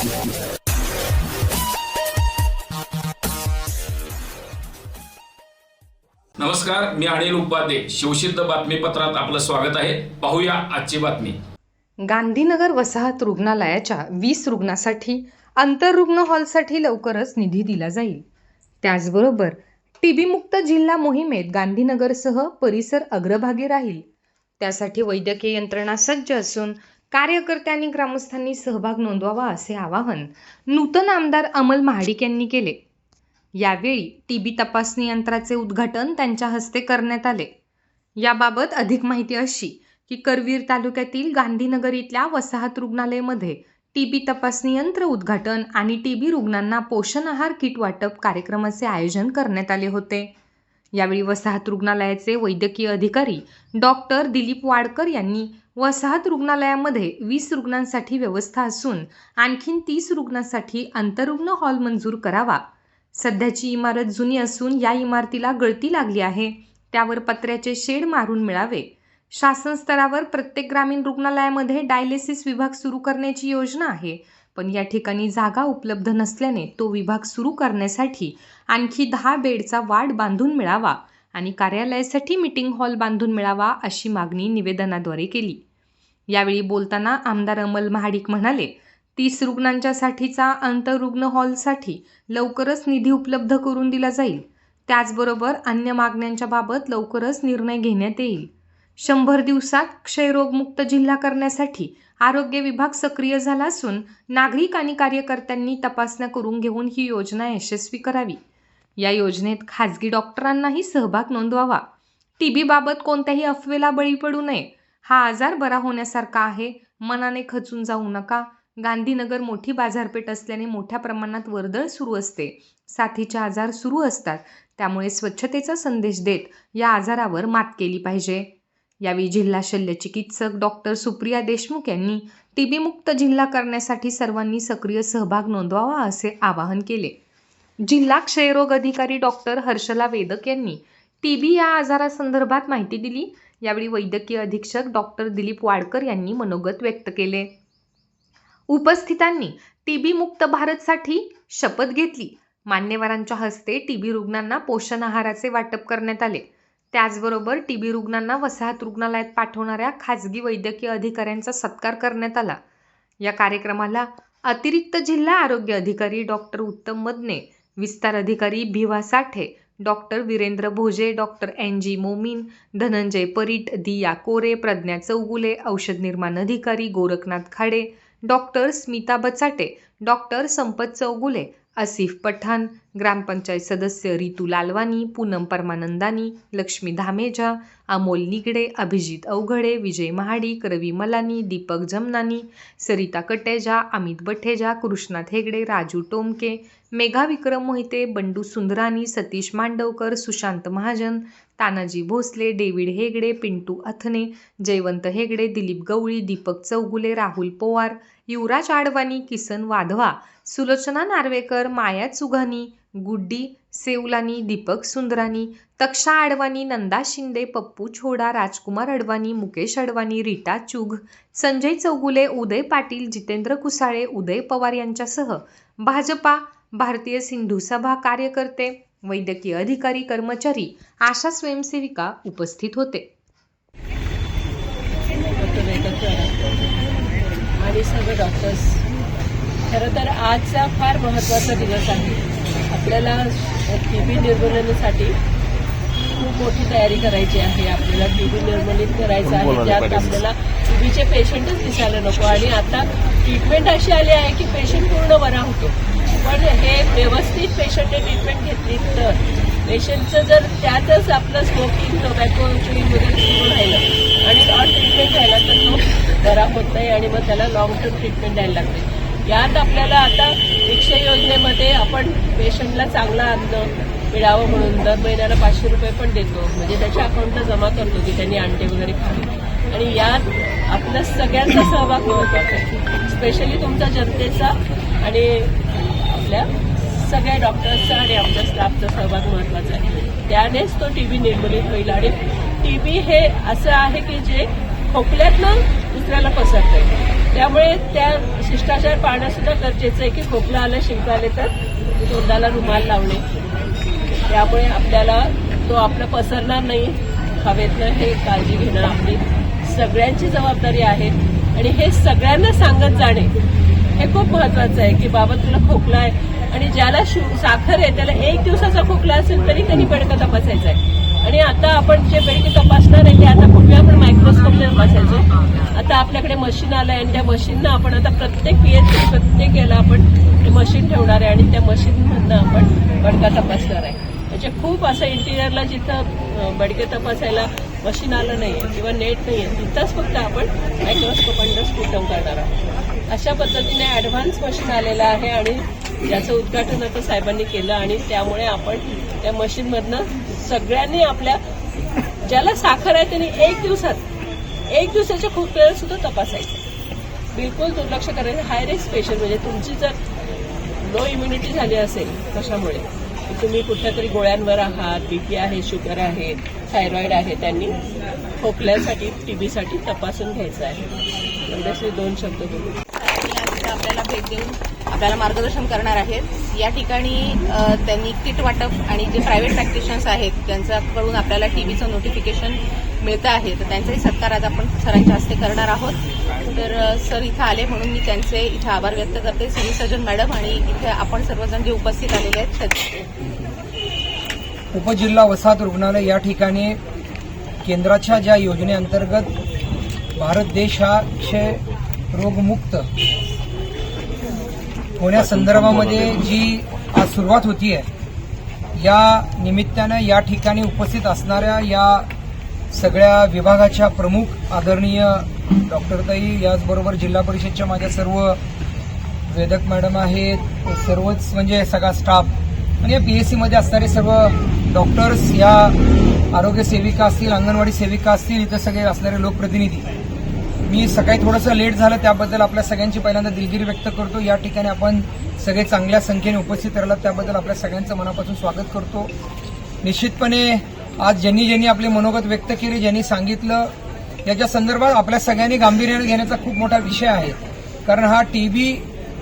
नमस्कार मी अनिल उपाध्ये. शिवसिद्ध बातमीपत्रात आपलं स्वागत आहे. पाहूया आजची बातमी. गांधीनगर वसाहत रुग्णालयाच्या वीस रुग्णासाठी आंतररुग्ण हॉलसाठी लवकरच निधी दिला जाईल. त्याचबरोबर टीबीमुक्त जिल्हा मोहिमेत गांधीनगरसह परिसर अग्रभागी राहील. त्यासाठी वैद्यकीय यंत्रणा सज्ज असून कार्यकर्त्यांनी ग्रामस्थांनी सहभाग नोंदवावा असे आवाहन नूतन आमदार अमल महाडिक यांनी केले. यावेळी टीबी तपासणी यंत्राचे उद्घाटन त्यांच्या हस्ते करण्यात आले. याबाबत अधिक माहिती अशी की करवीर तालुक्यातील गांधीनगर इथल्या वसाहत रुग्णालयामध्ये टीबी तपासणी यंत्र उद्घाटन आणि टीबी रुग्णांना पोषण आहार किट वाटप कार्यक्रमाचे आयोजन करण्यात आले होते. यावेळी वसाहत रुग्णालयाचे वैद्यकीय अधिकारी डॉक्टर दिलीप वाडकर यांनी वसाहत रुग्णालयामध्ये वीस रुग्णांसाठी व्यवस्था असून आणखीन तीस रुग्णांसाठी आंतररुग्ण हॉल मंजूर करावा. सध्याची इमारत जुनी असून या इमारतीला गळती लागली आहे. त्यावर पत्र्याचे शेड मारून मिळावे. शासन स्तरावर प्रत्येक ग्रामीण रुग्णालयामध्ये डायलिसिस विभाग सुरू करण्याची योजना आहे. पण या ठिकाणी जागा उपलब्ध नसल्याने तो विभाग सुरू करण्यासाठी आणखी दहा बेडचा वाढ बांधून मिळावा आणि कार्यालयासाठी मीटिंग हॉल बांधून मिळावा अशी मागणी निवेदनाद्वारे केली. यावेळी बोलताना आमदार अमल महाडिक म्हणाले तीस रुग्णांच्यासाठीचा आंतररुग्ण हॉलसाठी लवकरच निधी उपलब्ध करून दिला जाईल. त्याचबरोबर अन्य मागण्यांच्या बाबत लवकरच निर्णय घेण्यात येईल. शंभर दिवसात क्षयरोगमुक्त जिल्हा करण्यासाठी आरोग्य विभाग सक्रिय झाला असून नागरिक आणि कार्यकर्त्यांनी तपासण्या करून घेऊन ही योजना यशस्वी करावी. या योजनेत खाजगी डॉक्टरांनाही सहभाग नोंदवावा. टीबीबाबत कोणत्याही अफवेला बळी पडू नये. हा आजार बरा होण्यासारखा आहे. मनाने खचून जाऊ नका. गांधीनगर मोठी बाजारपेठ असल्याने मोठ्या प्रमाणात वर्दळ सुरू असते. साथीचे आजार सुरू असतात. त्यामुळे स्वच्छतेचा संदेश देत या आजारावर मात केली पाहिजे. यावेळी जिल्हा शल्य चिकित्सक डॉक्टर सुप्रिया देशमुख यांनी टीबीमुक्त जिल्हा करण्यासाठी सर्वांनी सक्रिय सहभाग नोंदवावा असे आवाहन केले. जिल्हा क्षयरोग अधिकारी डॉक्टर हर्षला वेदक यांनी टीबी या आजारासंदर्भात माहिती दिली. यावेळी वैद्यकीय अधीक्षक डॉक्टर दिलीप वाडकर यांनी मनोगत व्यक्त केले. उपस्थितांनी टीबी मुक्त भारतसाठी शपथ घेतली. मान्यवरांच्या हस्ते टीबी रुग्णांना पोषण आहाराचे वाटप करण्यात आले. त्याचबरोबर टीबी रुग्णांना वसाहत रुग्णालयात पाठवणाऱ्या खाजगी वैद्यकीय अधिकाऱ्यांचा सत्कार करण्यात आला. या कार्यक्रमाला अतिरिक्त जिल्हा आरोग्य अधिकारी डॉक्टर उत्तम मदने विस्तार अधिकारी Bhiva Sathe doctor Virendra Bhoje doctor N G Momin Dhananjay Parit Diya Kore Pragya Chougule औषध निर्माण अधिकारी गोरखनाथ खाडे डॉक्टर स्मिता बचाटे डॉक्टर संपत चौगुले आसिफ पठाण ग्रामपंचायत सदस्य रितू लालवानी पूनम परमानंदानी लक्ष्मी धामेजा अमोल निगडे अभिजित अवघडे विजय महाडिक रवी मलानी दीपक जमनानी सरिता कटेजा अमित बठेजा कृष्णात हेगडे राजू टोमके मेघा विक्रम मोहिते बंडू सुंदरानी सतीश मांडवकर सुशांत महाजन तानाजी भोसले डेव्हिड हेगडे पिंटू अथने जयवंत हेगडे दिलीप गवळी दीपक चौगुले राहुल पोवार युवराज आडवाणी किसन वाधवा सुलोचना नार्वेकर माया चुघानी गुड्डी सेवलानी दीपक सुंदरानी तक्षा आडवाणी नंदा शिंदे पप्पू छोडा राजकुमार अडवाणी मुकेश अडवाणी रीटा चुघ संजय चौगुले उदय पाटील जितेंद्र कुसाळे उदय पवार यांच्यासह भाजपा भारतीय सिंधू सभा कार्यकर्ते वैद्यकीय अधिकारी कर्मचारी आशा स्वयंसेविका उपस्थित होते. आणि सर्व डॉक्टर्स खरं तर आजचा फार महत्त्वाचा दिवस आहे. आपल्याला टी बी निर्मूलनासाठी खूप मोठी तयारी करायची आहे. आपल्याला टी बी निर्मूलित करायचं आहे. त्यात आपल्याला टी बीचे पेशंटच दिसायला नको. आणि आता ट्रीटमेंट अशी आली आहे की पेशंट पूर्ण बरा होतो. पण हे व्यवस्थित पेशंटने ट्रीटमेंट घेतली तर पेशंटचं जर त्यातच आपलं स्मोकिंग टोबॅको चुईंग वगैरे सुरू राहिलं आणि नॉन ट्रीटमेंट राहिला तर तो बरा होत नाही आणि मग त्याला लॉंग टर्म ट्रीटमेंट द्यायला लागते. यात आपल्याला आता रिक्षा योजनेमध्ये आपण पेशंटला चांगलं अन्न मिळावं म्हणून दर महिन्याला पाचशे रुपये पण देतो. म्हणजे त्याच्या अकाउंटला जमा करतो की त्यांनी अंडे वगैरे खावे. आणि यात आपला सगळ्यांचा सहभाग महत्त्वाचा आहे. स्पेशली तुमचा जनतेचा आणि आपल्या सगळ्या डॉक्टर्सचा आणि आमच्या स्टाफचा सहभाग महत्त्वाचा आहे. त्यानेच तो टी बी निर्मूलित होईल. आणि टी बी हे असं आहे की जे खोकल्यातनं दुसऱ्याला पसरतंय. त्या त्यामुळे त्या शिष्टाचार पाळणं सुद्धा गरजेचं आहे की खोकला आलं शिंका आले तर तोंडाला रुमाल लावणे. त्यामुळे आपल्याला तो आपलं पसरणार नाही. हवेतनं हे काळजी घेणं आपली सगळ्यांची जबाबदारी आहे. आणि हे सगळ्यांना सांगत जाणे हे खूप महत्वाचं आहे की बाबा तुला खोकला आहे आणि ज्याला साखर आहे त्याला एक दिवसाचा खोकला असेल तरी त्यांनी बेडका तपासायचा आहे. आणि आता आपण जे बेडके तपासणार आहे ते आता पूर्वी आपण मायक्रोस्कोपने तपासायचो? आता आपल्याकडे मशीन आलं आहे आणि त्या मशीननं आपण आता प्रत्येक पीएच प्रत्येक याला आपण मशीन ठेवणार आहे आणि त्या मशीनमधनं आपण बडका तपासणार आहे. म्हणजे खूप असं इंटिरियरला जिथं बडके तपासायला मशीन आलं नाहीये किंवा नेट नाही आहे तिथंच फक्त आपण मायक्रोस्कोप अंडर स्फुटम करणार आहोत. अशा पद्धतीने ॲडव्हान्स मशीन आलेलं आहे आणि ज्याचं उद्घाटन आता साहेबांनी केलं आणि त्यामुळे आपण त्या मशीनमधनं सगळ्यांनी आपल्या ज्याला साखर आहे त्यांनी एक दिवसात एक दिवसाच्या खूप वेळ सुद्धा तपासायचं. बिलकुल दुर्लक्ष करायचं हाय रिस्क पेशंट म्हणजे तुमची जर लो इम्युनिटी झाली असेल कशामुळे तुम्ही कुठल्या तरी गोळ्यांवर आहात बीपी आहे शुगर आहे थायरॉईड आहे त्यांनी खोकल्यासाठी टीबीसाठी तपासून घ्यायचं आहे. एवढेच मी दोन शब्द बोलू. आपल्याला भेट देऊन आपल्याला मार्गदर्शन करणार आहेत. या ठिकाणी त्यांनी किट वाटप आणि जे प्रायव्हेट प्रॅक्टिशन्स आहेत त्यांच्याकडून आपल्याला टीव्हीचं नोटिफिकेशन मिळतं आहे. तर त्यांचाही सत्कार आज आपण सरांच्या हस्ते करणार आहोत. तर सर इथं आले म्हणून मी त्यांचे इथे आभार व्यक्त करते. सिव्हिल सर्जन मॅडम आणि इथे आपण सर्वजण जे उपस्थित आलेले आहेत उपजिल्हा वसाहत रुग्णालय या ठिकाणी केंद्राच्या ज्या योजनेअंतर्गत भारत देश हा क्षय रोगमुक्त होण्यासंदर्भामध्ये जी आज सुरुवात होती आहे या निमित्तानं या ठिकाणी उपस्थित असणाऱ्या या सगळ्या विभागाच्या प्रमुख आदरणीय डॉक्टर ताई याचबरोबर जिल्हा परिषदच्या माझ्या सर्व वेदक मॅडम आहेत सर्वच म्हणजे सगळा स्टाफ आणि या पीएससी मध्ये असणारे सर्व डॉक्टर्स या आरोग्य सेविका असतील अंगणवाडी सेविका असतील इथं सगळे असणारे लोकप्रतिनिधी. मी सकाळी थोडंसं लेट झालं त्याबद्दल आपल्या सगळ्यांची पहिल्यांदा दिलगिरी व्यक्त करतो. या ठिकाणी आपण सगळे चांगल्या संख्येने उपस्थित राहिलात त्याबद्दल आपल्या सगळ्यांचं मनापासून स्वागत करतो. निश्चितपणे आज ज्यांनी ज्यांनी आपले मनोगत व्यक्त केले ज्यांनी सांगितलं याच्या संदर्भात आपल्या सगळ्यांनी गांभीर्याने घेण्याचा खूप मोठा विषय आहे. कारण हा टीबी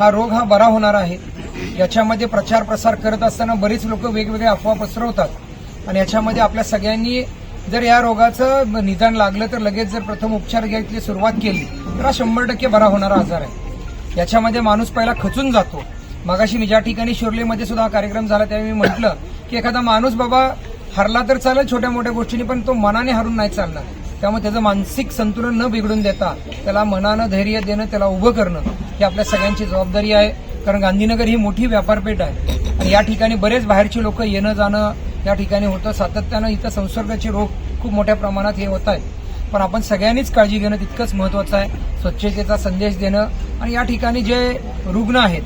हा रोग हा बरा होणार आहे. याच्यामध्ये प्रचार प्रसार करत असताना बरीच लोक वेगवेगळ्या अफवा पसरवतात. आणि याच्यामध्ये आपल्या सगळ्यांनी जर या रोगाचं निदान लागलं तर लगेच जर प्रथम उपचार घ्यायची सुरुवात केली तर हा शंभर टक्के बरा होणारा आजार आहे. याच्यामध्ये माणूस पहिला खचून जातो. मगाशी मी ज्या ठिकाणी शिर्लीमध्ये सुद्धा हा कार्यक्रम झाला त्यावेळी मी म्हटलं की एखादा माणूस बाबा हरला तर चालेल छोट्या मोठ्या गोष्टींनी पण तो मनाने हरून नाही चालणार. त्यामुळे त्याचं मानसिक संतुलन न बिघडून देता त्याला मनानं धैर्य देणं त्याला उभं करणं ही आपल्या सगळ्यांची जबाबदारी आहे. कारण गांधीनगर ही मोठी व्यापारपेठ आहे. आणि या ठिकाणी बरेच बाहेरची लोक येणं जाणं या ठिकाणी होतं. सातत्यानं इथं संसर्गाचे रोग खूप मोठ्या प्रमाणात हे होत आहेत. पण आपण सगळ्यांनीच काळजी घेणं तितकंच महत्वाचं आहे. स्वच्छतेचा संदेश देणं आणि या ठिकाणी जे रुग्ण आहेत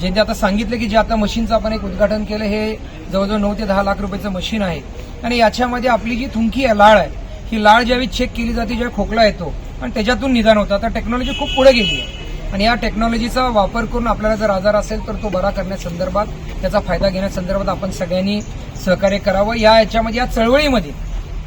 ज्यांनी आता सांगितलं की जे आता मशीनचं आपण एक उद्घाटन केलं हे जवळजवळ नऊ ते दहा लाख रुपयाचं मशीन आहे. आणि याच्यामध्ये आपली जी थुंकी आहे लाळ आहे ही लाळ ज्यावेळी चेक केली जाते ज्यावेळी खोकला येतो आणि त्याच्यातून निदान होतं. आता टेक्नॉलॉजी खूप पुढे गेली आहे. आणि या टेक्नॉलॉजीचा वापर करून आपल्याला जर आजार असेल तर तो बरा करण्यासंदर्भात त्याचा फायदा घेण्यासंदर्भात आपण सगळ्यांनी सहकार्य करावं. या याच्यामध्ये या चळवळीमध्ये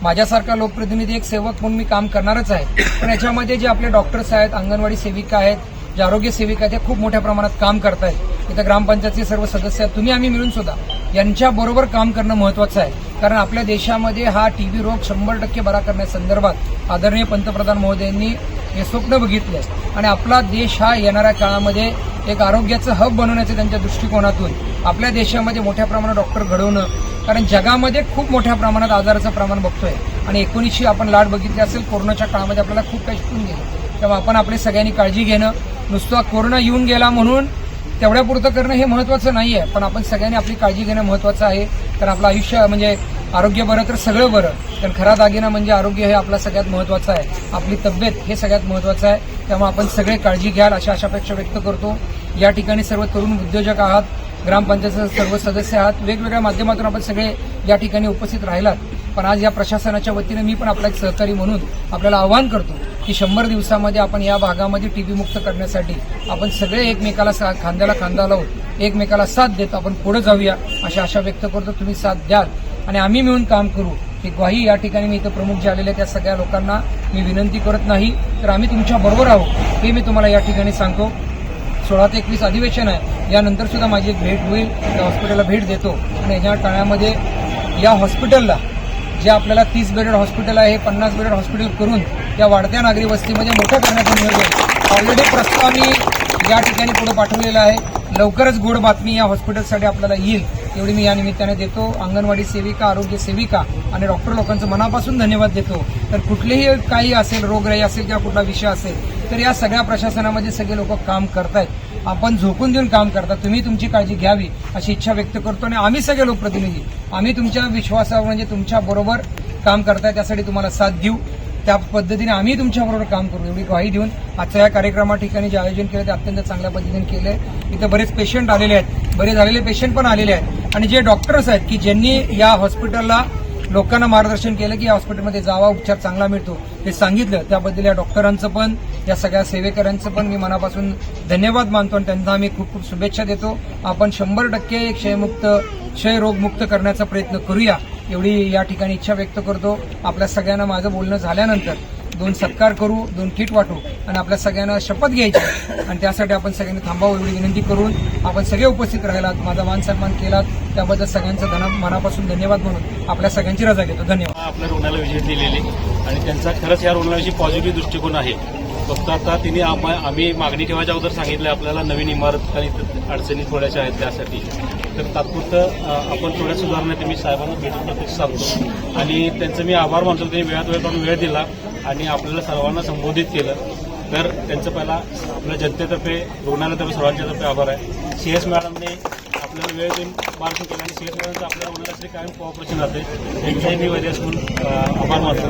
माझ्यासारखा लोकप्रतिनिधी एक सेवक म्हणून मी काम करणारच आहे. पण याच्यामध्ये जे आपले डॉक्टर्स आहेत अंगणवाडी सेविका आहेत जे आरोग्य सेविका आहेत त्या खूप मोठ्या प्रमाणात काम करतायत. इथं ग्रामपंचायतचे सर्व सदस्य आहेत. तुम्ही आम्ही मिळून सुद्धा यांच्याबरोबर काम करणं महत्वाचं आहे. कारण आपल्या देशामध्ये हा टीबी रोग शंभर टक्के बरा करण्यासंदर्भात आदरणीय पंतप्रधान महोदयांनी हे स्वप्न बघितलं. आणि आपला देश हा येणाऱ्या काळामध्ये एक आरोग्याचं हब बनवण्याचं त्यांच्या दृष्टिकोनातून आपल्या देशामध्ये मोठ्या प्रमाणात डॉक्टर घडवणं कारण जगामध्ये खूप मोठ्या प्रमाणात आजाराचं प्रमाण बघतोय. आणि एकोणीसशे आपण लाट बघितली असेल कोरोनाच्या काळामध्ये आपल्याला खूप काही शिकून गेलं. तेव्हा आपण आपली सगळ्यांनी काळजी घेणं नुसता कोरोना येऊन गेला म्हणून तेवढ्यापुरतं करणं हे महत्वाचं नाही आहे पण आपण सगळ्यांनी आपली काळजी घेणं महत्वाचं आहे. कारण आपलं आयुष्य म्हणजे आरोग्य बरं तर सगळं बरं. कारण खरा दागिना म्हणजे आरोग्य हे आपला सगळ्यात महत्वाचं आहे. आपली तब्येत हे सगळ्यात महत्वाचं आहे. त्यामुळे आपण सगळे काळजी घ्याल अशा अशापेक्षा व्यक्त करतो. या ठिकाणी सर्व तरुण उद्योजक आहात ग्रामपंचायतचे सर्व सदस्य आहात. वेगवेगळ्या माध्यमातून आपण सगळे या ठिकाणी उपस्थित राहिलात. पण आज या प्रशासनाच्या वतीने मी पण आपला एक सहकारी म्हणून आपल्याला आवाहन करतो की शंभर दिवसामध्ये आपण या भागामध्ये टीबी मुक्त करण्यासाठी आपण सगळे एकमेकाला सा- खांद्याला खांदा लावून एकमेकाला साथ देत आपण पुढे जाऊया अशा आशा व्यक्त करतो. तुम्ही साथ द्याल. आणि आम्ही मिळून काम करू. ही ग्वाही या ठिकाणी मी इथं प्रमुख जे आलेले त्या सगळ्या लोकांना मी विनंती करत नाही. तर आम्ही तुमच्या बरोबर आहोत हे मी तुम्हाला या ठिकाणी सांगतो. सोळा ते एकवीस अधिवेशन आहे. यानंतर सुद्धा माझी एक भेट होईल त्या हॉस्पिटलला भेट देतो. आणि याच्या काळामध्ये या हॉस्पिटलला जे आपल्याला तीस बेडेड हॉस्पिटल आहे पन्नास बेडेड हॉस्पिटल करून या वाढत्या नागरी वस्तीमध्ये मोठं करण्याचा निर्णय ऑलरेडी प्रस्ताव मी या ठिकाणी पुढे पाठवलेला आहे. लवकरच गोड बातमी या हॉस्पिटलसाठी आपल्याला येईल. एवढी मी या निमित्ताने देतो. अंगणवाडी सेविका आरोग्य सेविका आणि डॉक्टर लोकांचं मनापासून धन्यवाद देतो. तर कुठलेही काही असेल रोगराई असेल किंवा कुठला विषय असेल तर या सगळ्या प्रशासनामध्ये सगळे लोक काम करतायत. आपण झोकून देऊन काम करता. तुम्ही तुमची काळजी घ्यावी अशी इच्छा व्यक्त करतो आणि आम्ही सगळे लोकप्रतिनिधी आम्ही तुमच्या विश्वासावर म्हणजे तुमच्या बरोबर काम करताय त्यासाठी तुम्हाला साथ देऊ. त्या पद्धतीने आम्ही तुमच्याबरोबर काम करू. एवढी ग्वाही देऊन आजच्या या कार्यक्रमा ठिकाणी जे आयोजन केलं ते अत्यंत चांगल्या पद्धतीने केलंय. इथं बरेच पेशंट आलेले आहेत. बरेच झालेले पेशंट पण आलेले आहेत. आणि जे डॉक्टर्स आहेत की ज्यांनी या हॉस्पिटलला लोकांना मार्गदर्शन केलं की या हॉस्पिटलमध्ये जावा उपचार चांगला मिळतो हे सांगितलं त्याबद्दल या डॉक्टरांचं पण या सगळ्या सेवेकऱ्यांचं पण मी मनापासून धन्यवाद मानतो आणि त्यांना आम्ही खूप खूप शुभेच्छा देतो. आपण शंभर टक्के क्षयमुक्त क्षयरोगमुक्त करण्याचा प्रयत्न करूया एवढी या ठिकाणी इच्छा व्यक्त करतो. आपल्या सगळ्यांना माझं बोलणं झाल्यानंतर दोन सत्कार करू दोन किट वाटू आणि आपल्या सगळ्यांना शपथ घ्यायची. आणि त्यासाठी आपण सगळ्यांनी थांबावं एवढी विनंती करून आपण सगळे उपस्थित राहिलात. माझा मान सन्मान केलात. त्याबद्दल सगळ्यांचं धना- मनापासून धन्यवाद म्हणून आपल्या सगळ्यांची रजा घेतो. धन्यवाद. आपल्या रुग्णाला विजय दिलेली आणि त्यांचा खरंच या रुग्णाविषयी पॉझिटिव्ह दृष्टिकोन आहे. फक्त आता तिने आम्ही मागणी ठेवायच्या अगोदर सांगितलं आपल्याला नवीन इमारत आणि अडचणी थोड्याशा आहेत त्यासाठी. तर तात्पुरतं आपण थोड्या सुधारणा ते मी साहेबांना भेटून प्रत्यक्ष सांगतो. आणि त्यांचं मी आभार मानतो त्यांनी वेळात वेळ काढून वेळ दिला. आणि आपल्याला सर्वांना संबोधित केलं तर त्यांचं पहिला आपल्या जनतेतर्फे रुग्णालयातर्फे सर्वांच्यातर्फे आभार आहे. सी एस मॅडमने आपल्याला वेळ देऊन मार्गदर्शन केलं आणि सी एस मॅडमचं आपल्या रुग्णालयासाठी कायम कॉपरेशन राहते त्यांच्याही मी वैद्यस म्हणून आभार मानतो.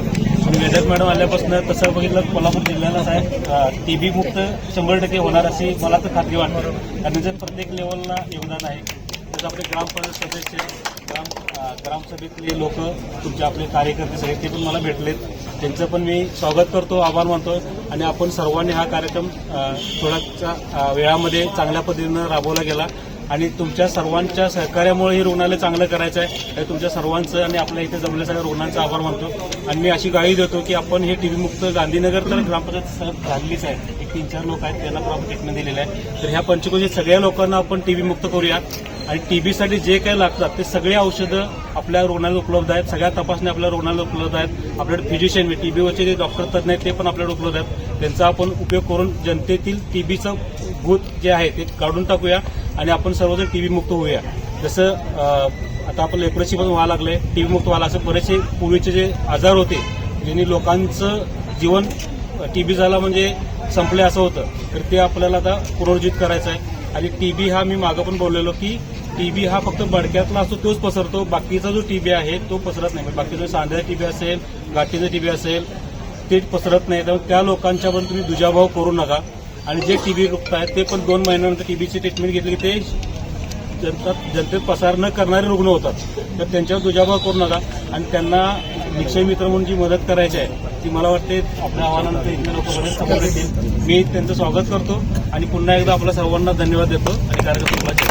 आणि वैद्यस मॅडम आल्यापासून तसं बघितलं कोल्हापूर जिल्ह्यालाच आहे टी बी मुक्त शंभर टक्के होणार अशी मला तर खात्री वाटते. आणि त्यांचं प्रत्येक लेवलला योगदान आहे. तसं आपले ग्रामपंचायत सदस्य ग्राम ग्रामसभेतले लोक तुमचे आपले कार्यकर्ते सगळे ते पण मला भेटलेत. त्यांचं पण मी स्वागत करतो आभार मानतो आणि आपण सर्वांनी हा कार्यक्रम थोड्याच्या वेळामध्ये चांगल्या पद्धतीनं राबवला गेला. आणि तुमच्या सर्वांच्या सहकार्यामुळे हे रुग्णालय चांगलं करायचं आहे. हे तुमच्या सर्वांचं आणि आपल्या इथे जमल्या सगळ्या रुग्णांचा आभार मानतो. आणि मी अशी गाळी देतो की आपण हे टीबी मुक्त गांधीनगर तर ग्रामपंचायत साहेब आहे. एक तीन चार लोक आहेत त्यांना पण आपण ट्रीटमेंट दिलेलं आहे. तर ह्या पंचकोशीत सगळ्या लोकांना आपण टीव्ही मुक्त करूया. आणि टी बीसाठी जे काही लागतात ते सगळे औषधं आपल्या रुग्णालयात उपलब्ध आहेत. सगळ्या तपासण्या आपल्या रुग्णालयात उपलब्ध आहेत. आपल्याकडे फिजिशियन टी बीवरचे जे डॉक्टर तज्ञ आहेत ते पण आपल्याकडे उपलब्ध आहेत. त्यांचा आपण उपयोग करून जनतेतील टी बीचं भूत जे आहे ते काढून टाकूया आणि आपण सर्वजण टीबी मुक्त होऊया. जसं आता आपण लेप्रेसी पण व्हायला लागले टीबी मुक्त व्हायला असं बरेचसे पूर्वीचे जे आजार होते ज्यांनी लोकांचं जीवन टी बी झाला म्हणजे संपले असं होतं. तर ते आपल्याला आता पुनरुज्जीत करायचं आहे आणि टीबी हा मी मागं पण बोललेलो की टीबी हा फक्त बडक्यातला असतो तोच पसरतो. बाकीचा जो टीबी आहे तो पसरत नाही. म्हणजे बाकीचा सांध्याचा टीबी असेल गाठीचा टीबी असेल ते पसरत नाही. त्यामुळे त्या लोकांच्या पण तुम्ही दुजाभाव करू नका. आणि जे टीबी रुग्ण आहेत ते पण दोन महिन्यानंतर टीबीची ट्रीटमेंट घेतली की ते जनता जनतेत पसार न करणारे रुग्ण होतात. तर त्यांच्यावर दुजाभाव करू नका. आणि त्यांना निक्षय मित्र म्हणून जी मदत करायची आहे ती मला वाटते आपल्या आव्हानानंतर इथले लोक समोर येतील. मी त्यांचं स्वागत करतो आणि पुन्हा एकदा आपल्या सर्वांना धन्यवाद देतो आणि कार्यक्रम